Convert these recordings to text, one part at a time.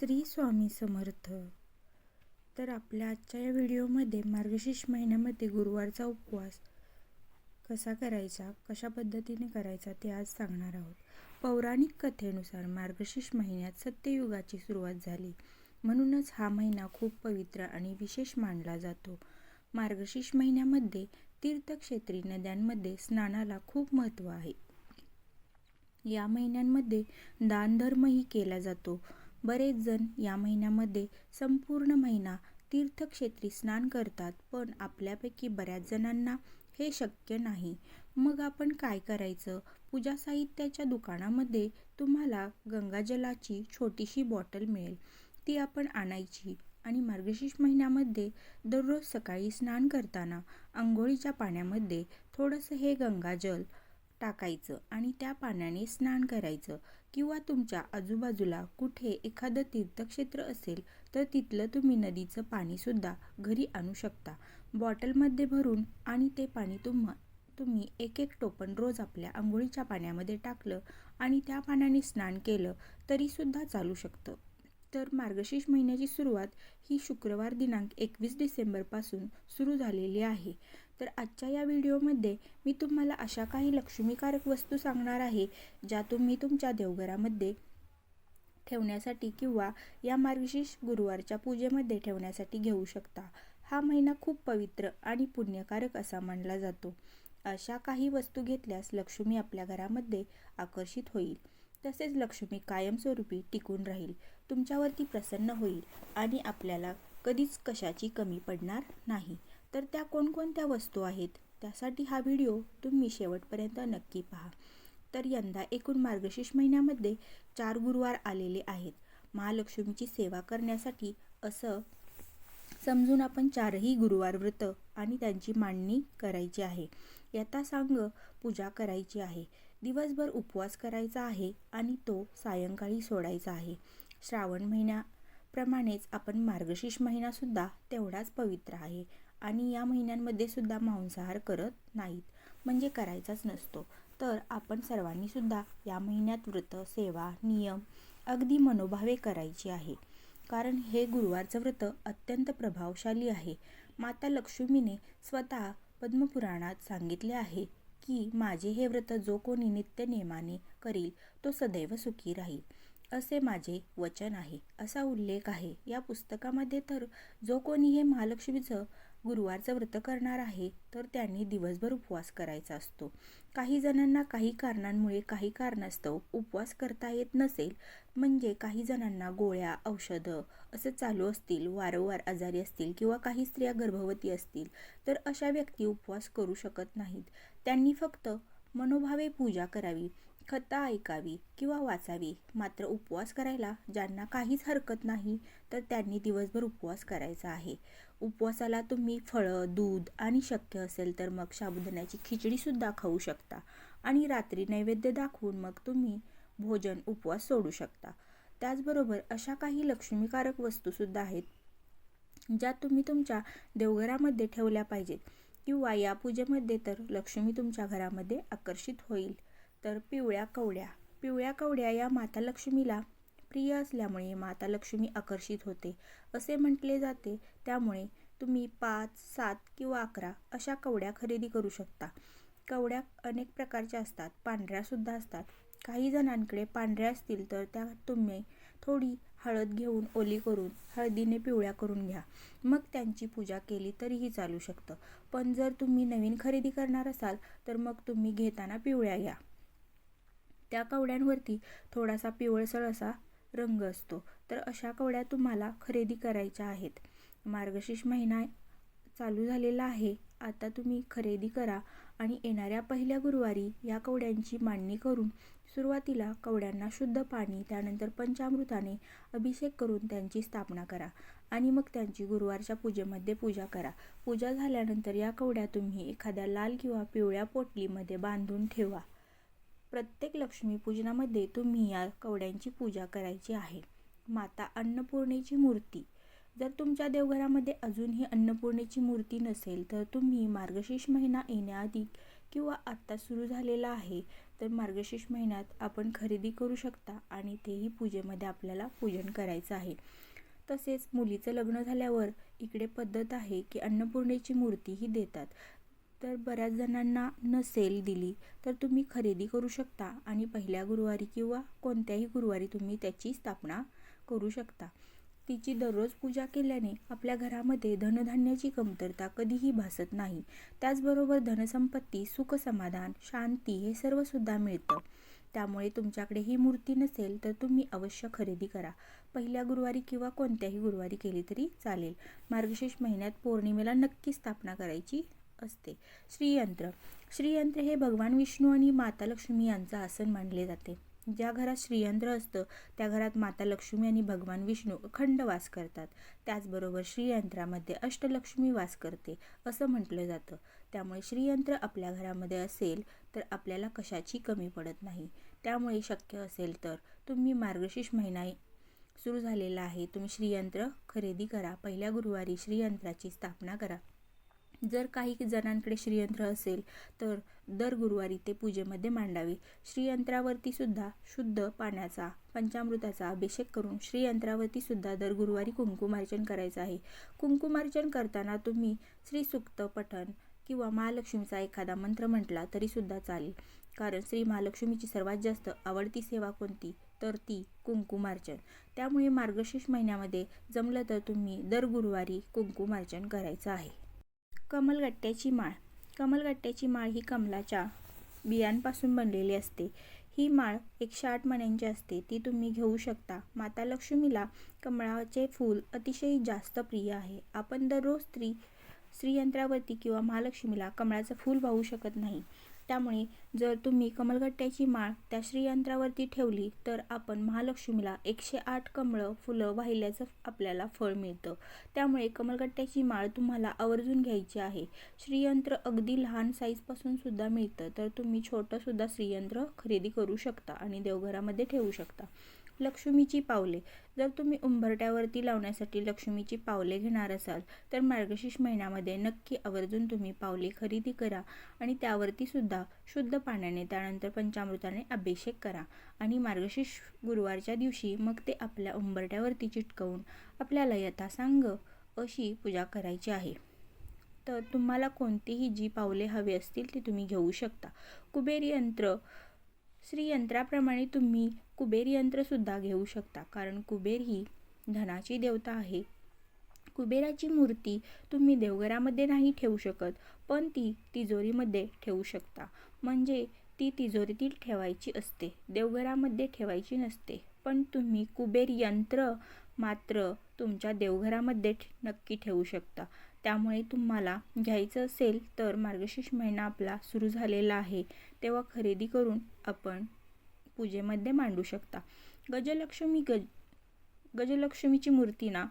श्री स्वामी समर्थ. तर आपल्या आजच्या या व्हिडिओमध्ये मार्गशीर्ष महिन्यामध्ये गुरुवारचा उपवास कसा करायचा कशा पद्धतीने करायचा ते आज सांगणार आहोत. पौराणिक कथेनुसार मार्गशीर्ष महिन्यात सत्ययुगाची सुरुवात झाली. म्हणूनच हा महिना खूप पवित्र आणि विशेष मानला जातो. मार्गशीर्ष महिन्यामध्ये तीर्थक्षेत्री नद्यांमध्ये स्नानाला खूप महत्त्व आहे. या महिन्यांमध्ये दानधर्मही केला जातो. बरेच जण या महिन्यामध्ये संपूर्ण महिना तीर्थक्षेत्री स्नान करतात पण आपल्यापैकी बऱ्याच जणांना हे शक्य नाही. मग आपण काय करायचं? पूजा साहित्याच्या दुकानामध्ये तुम्हाला गंगाजलाची छोटीशी बॉटल मिळेल. ती आपण आणायची आणि मार्गशीर्ष महिन्यामध्ये दररोज सकाळी स्नान करताना आंघोळीच्या पाण्यामध्ये थोडंसं हे गंगाजल टाकायचं आणि त्या पाण्याने स्नान करायचं. किंवा तुमच्या आजूबाजूला कुठे एखादं तीर्थक्षेत्र असेल तर तिथलं तुम्ही नदीचं पाणीसुद्धा घरी आणू शकता. बॉटलमध्ये भरून आणि ते पाणी तुम्हा तुम्ही एक एक टोपण रोज आपल्या आंघोळीच्या पाण्यामध्ये टाकलं आणि त्या पाण्याने स्नान केलं तरीसुद्धा चालू शकतं. तर मार्गशीर्ष महिन्याची सुरुवात ही शुक्रवार दिनांक एकवीस डिसेंबरपासून सुरू झालेली आहे. तर आजच्या या व्हिडिओमध्ये मी तुम्हाला अशा काही लक्ष्मीकारक वस्तू सांगणार आहे ज्या तुम्ही तुमच्या देवघरामध्ये ठेवण्यासाठी किंवा या मार्गशीर्ष गुरुवारच्या पूजेमध्ये ठेवण्यासाठी घेऊ शकता. हा महिना खूप पवित्र आणि पुण्यकारक असा मानला जातो. अशा काही वस्तू घेतल्यास लक्ष्मी आपल्या घरामध्ये आकर्षित होईल. तसेच लक्ष्मी कायमस्वरूपी टिकून राहील तुमच्यावरती प्रसन्न होईल आणि आपल्याला कधीच कशाची कमी पडणार नाही. तर त्या कोणकोणत्या वस्तू आहेत? त्यासाठी हा व्हिडिओ तुम्ही शेवटपर्यंत नक्की पहा. तर यंदा एकूण मार्गशीर्ष महिन्यामध्ये चार गुरुवार आलेले आहेत. महालक्ष्मीची सेवा करण्यासाठी असं समजून आपण चारही गुरुवार व्रत आणि त्यांची मांडणी करायची आहे. यथा सांग पूजा करायची आहे. दिवसभर उपवास करायचा आहे आणि तो सायंकाळी सोडायचा आहे. श्रावण महिन्याप्रमाणेच आपण मार्गशीर्ष महिनासुद्धा तेवढाच पवित्र आहे. आणि या महिन्यांमध्ये सुद्धा मांसाहार करत नाहीत. म्हणजे करायचाच नसतो. तर आपण सर्वांनी सुद्धा या महिन्यात व्रत सेवा नियम अगदी मनोभावे करायची आहे. कारण हे गुरुवारचं व्रत अत्यंत प्रभावशाली आहे. माता लक्ष्मीने स्वतः पद्मपुराणात सांगितले आहे की माझे हे व्रत जो कोणी नित्य नेमाने करील तो सदैव सुखी राहील. असे माझे वचन आहे. असा उल्लेख आहे. या पुस्तकामध्ये तर जो कोणी हे महालक्ष्मीचं गुरुवारचं व्रत करणार आहे तर त्यांनी दिवसभर उपवास करायचा असतो. काही जणांना काही कारणांमुळे काही कारणास्तव उपवास करता येत नसेल म्हणजे काही जणांना गोळ्या औषधं असं चालू असतील वारंवार आजारी असतील किंवा काही स्त्रिया गर्भवती असतील तर अशा व्यक्ती उपवास करू शकत नाहीत. त्यांनी फक्त मनोभावे पूजा करावी. कथा ऐकावी किंवा वाचावी मात्र उपवास करायला ज्यांना काहीच हरकत नाही तर त्यांनी दिवसभर उपवास करायचा आहे. उपवासाला तुम्ही फळं दूध आणि शक्य असेल तर मग साबुदाण्याची खिचडीसुद्धा खाऊ शकता आणि रात्री नैवेद्य दाखवून मग तुम्ही भोजन उपवास सोडू शकता. त्याचबरोबर अशा काही लक्ष्मीकारक वस्तूसुद्धा आहेत ज्या तुम्ही तुमच्या देवघरामध्ये ठेवल्या पाहिजेत किंवा या पूजेमध्ये तर लक्ष्मी तुमच्या घरामध्ये आकर्षित होईल. तर पिवळ्या कवड्या. पिवळ्या कवड्या या माता लक्ष्मीला प्रिय असल्यामुळे माता लक्ष्मी आकर्षित होते. असे म्हटले जाते. त्यामुळे तुम्ही पाच सात किंवा अकरा अशा कवड्या खरेदी करू शकता. कवड्या अनेक प्रकारच्या असतात. पांढऱ्यासुद्धा असतात. काही जणांकडे पांढऱ्या असतील तर त्या तुम्ही थोडी हळद घेऊन ओली करून हळदीने पिवळ्या करून घ्या. मग त्यांची पूजा केली तरीही चालू शकतं. पण जर तुम्ही नवीन खरेदी करणार असाल तर मग तुम्ही घेताना पिवळ्या घ्या. त्या कवड्यांवरती थोडासा पिवळसर असा रंग असतो. तर अशा कवड्या तुम्हाला खरेदी करायच्या आहेत. मार्गशीर्ष महिना चालू झालेला आहे. आता तुम्ही खरेदी करा आणि येणाऱ्या पहिल्या गुरुवारी या कवड्यांची मांडणी करून सुरुवातीला कवड्यांना शुद्ध पाणी त्यानंतर पंचामृताने अभिषेक करून त्यांची स्थापना करा आणि मग त्यांची गुरुवारच्या पूजेमध्ये पूजा करा. पूजा झाल्यानंतर या कवड्या तुम्ही एखाद्या लाल किंवा पिवळ्या पोटलीमध्ये बांधून ठेवा. प्रत्येक लक्ष्मीपूजनामध्ये तुम्ही या कवड्यांची पूजा करायची आहे. माता अन्नपूर्णेची मूर्ती. जर तुमच्या देवघरामध्ये अजूनही अन्नपूर्णेची मूर्ती नसेल तर तुम्ही मार्गशीर्ष महिना येण्याआधी किंवा आत्ता सुरू झालेला आहे तर मार्गशीर्ष महिन्यात आपण खरेदी करू शकता आणि तेही पूजेमध्ये आपल्याला पूजन करायचं आहे. तसेच मुलीचं लग्न झाल्यावर इकडे पद्धत आहे की अन्नपूर्णेची मूर्तीही देतात. तर बऱ्याच जणांना नसेल दिली तर तुम्ही खरेदी करू शकता आणि पहिल्या गुरुवारी किंवा कोणत्याही गुरुवारी तुम्ही त्याची स्थापना करू शकता. तिची दररोज पूजा केल्याने आपल्या घरामध्ये धनधान्याची कमतरता कधीही भासत नाही. त्याचबरोबर धनसंपत्ती सुखसमाधान शांती हे सर्वसुद्धा मिळतं. त्यामुळे तुमच्याकडे ही मूर्ती नसेल तर तुम्ही अवश्य खरेदी करा. पहिल्या गुरुवारी किंवा कोणत्याही गुरुवारी केली तरी चालेल. मार्गशीर्ष महिन्यात पौर्णिमेला नक्की स्थापना करायची असते. श्रीयंत्र. श्रीयंत्र हे भगवान विष्णू आणि माता लक्ष्मी यांचं आसन मानले जाते. ज्या घरात श्रीयंत्र असतं त्या घरात माता लक्ष्मी आणि भगवान विष्णू अखंड वास करतात. त्याचबरोबर श्रीयंत्रामध्ये अष्टलक्ष्मी वास करते असं म्हटलं जातं. त्यामुळे श्रीयंत्र आपल्या घरामध्ये असेल तर आपल्याला कशाची कमी पडत नाही. त्यामुळे शक्य असेल तर तुम्ही मार्गशीर्ष महिना सुरू झालेला आहे तुम्ही श्रीयंत्र खरेदी करा. पहिल्या गुरुवारी श्रीयंत्राची स्थापना करा. जर काही जणांकडे श्रीयंत्र असेल तर दर गुरुवारी ते पूजेमध्ये मांडावे. श्रीयंत्रावरती सुद्धा शुद्ध पाण्याचा पंचामृताचा अभिषेक करून श्रीयंत्रावरती सुद्धा दर गुरुवारी कुंकुमार्चन करायचं आहे. कुंकुमार्चन करताना तुम्ही श्रीसुक्त पठण किंवा महालक्ष्मीचा एखादा मंत्र म्हटला तरीसुद्धा चालेल. कारण श्री महालक्ष्मीची सर्वात जास्त आवडती सेवा कोणती? तर ती कुंकुमार्चन. त्यामुळे मार्गशीर्ष महिन्यामध्ये जमलं तर तुम्ही दर गुरुवारी कुंकुमार्चन करायचं आहे. कमलगट्ट्याची माळ. कमलगट्ट्याची माळ ही कमलाच्या बियांपासून बनलेली असते. ही माळ एकशे आठ मण्यांची असते. ती तुम्ही घेऊ शकता. माता लक्ष्मीला कमळाचे फूल अतिशय जास्त प्रिय आहे. आपण दररोज स्त्री श्रीयंत्रावरती किंवा महालक्ष्मीला कमळाचं फूल वाहू शकत नाही. त्यामुळे जर तुम्ही कमलगट्ट्याची माळ त्या श्रीयंत्रावरती ठेवली तर आपण महालक्ष्मीला एकशे आठ कमळं फुलं वाहिल्याचं आपल्याला फळ मिळतं. त्यामुळे कमलगट्ट्याची माळ तुम्हाला आवर्जून घ्यायची आहे. श्रीयंत्र अगदी लहान साईजपासून सुद्धा मिळतं तर तुम्ही छोटंसुद्धा श्रीयंत्र खरेदी करू शकता आणि देवघरामध्ये ठेवू शकता. लक्ष्मीची पावले. जर तुम्ही उंबरट्यावरती लावण्यासाठी लक्ष्मीची पावले घेणार असाल तर मार्गशीर्ष महिन्यामध्ये नक्की आवर्जून तुम्ही पावले खरेदी करा आणि त्यावरती सुद्धा शुद्ध पाण्याने त्यानंतर पंचामृताने अभिषेक करा. आणि मार्गशीर्ष गुरुवारच्या दिवशी मग ते आपल्या उंबरट्यावरती चिटकवून आपल्याला यथासांग अशी पूजा करायची आहे. तर तुम्हाला कोणतीही जी पावले हवे असतील ती तुम्ही घेऊ शकता. कुबेर यंत्र श्रीयंत्राप्रमाणे तुम्ही कुबेर यंत्रसुद्धा घेऊ शकता कारण कुबेर ही धनाची देवता आहे. कुबेराची मूर्ती तुम्ही देवघरामध्ये नाही ठेवू शकत पण ती तिजोरीमध्ये ठेवू शकता. म्हणजे ती तिजोरीतील ठेवायची असते देवघरामध्ये ठेवायची नसते. पण तुम्ही कुबेर यंत्र मात्र तुमच्या देवघरामध्ये नक्की ठेवू शकता. त्यामुळे तुम्हाला घ्यायचं असेल तर मार्गशीर्ष महिना आपला सुरू झालेला आहे. तेव्हा खरेदी करून आपण पूजेमध्ये मांडू शकता. गजलक्ष्मी गज गजलक्ष्मीची मूर्ती ना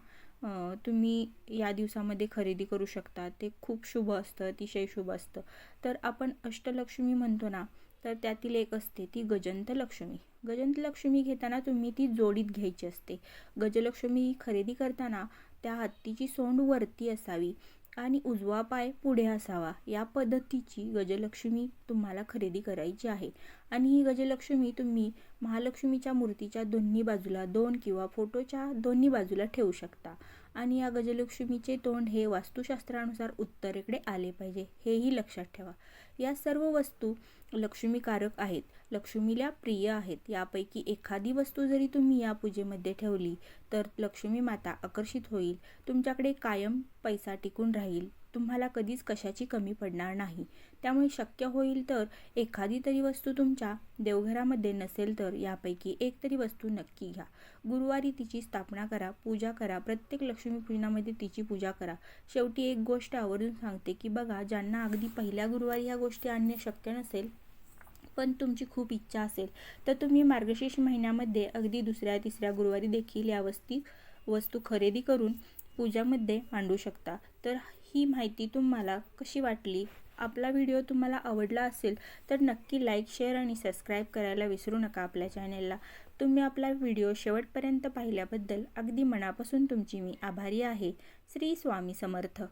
तुम्ही या दिवसामध्ये खरेदी करू शकता. ते खूप शुभ असतं अतिशय शुभ असतं. तर आपण अष्टलक्ष्मी म्हणतो ना तर त्यातील एक असते ती गजंत लक्ष्मी गजंत लक्ष्मी घेताना तुम्ही ती जोडीत घ्यायची असते. गजलक्ष्मी खरेदी करताना त्या हत्तीची सोंड वरती असावी आणि उजवा पाय पुढे असावा. या पद्धतीची गजलक्ष्मी तुम्हाला खरेदी करायची आहे. आणि ही गजलक्ष्मी तुम्ही महालक्ष्मीच्या मूर्तीच्या दोन्ही बाजूला दोन किंवा फोटोच्या दोन्ही बाजूला ठेवू शकता. आणि या गजलक्ष्मीचे तोंड हे वास्तुशास्त्रानुसार उत्तरेकडे आले पाहिजे हेही लक्षात ठेवा. या सर्व वस्तू लक्ष्मीकारक आहेत. लक्ष्मीला प्रिय आहेत. यापैकी एखादी वस्तू जरी तुम्ही या पूजेमध्ये ठेवली तर लक्ष्मी माता आकर्षित होईल. तुमच्याकडे कायम पैसा टिकून राहील. तुम्हाला कधीच कशाची कमी पडणार नाही. त्यामुळे शक्य होईल तर एखादी तरी वस्तू तुमच्या देवघरामध्ये नसेल तर यापैकी एक तरी वस्तू नक्की घ्या. गुरुवारी तिची स्थापना करा पूजा करा प्रत्येक लक्ष्मीपूजनामध्ये तिची पूजा करा. शेवटी एक गोष्ट आवर्जून सांगते की बघा ज्यांना अगदी पहिल्या गुरुवारी ह्या गोष्टी आणणे शक्य नसेल पण तुमची खूप इच्छा असेल. तर तुम्ही मार्गशीर्ष महिन्यामध्ये अगदी दुसऱ्या तिसऱ्या गुरुवारी देखील या वस्ती वस्तू खरेदी करून पूजामध्ये मांडू शकता. तर ही माहिती तुम्हाला कशी वाटली? आपला व्हिडिओ तुम्हाला आवडला असेल तर नक्की लाईक शेअर आणि सबस्क्राईब करायला विसरू नका आपल्या चॅनेलला तुम्ही आपला व्हिडिओ शेवटपर्यंत पाहिल्याबद्दल अगदी मनापासून तुमची मी आभारी आहे. श्री स्वामी समर्थ.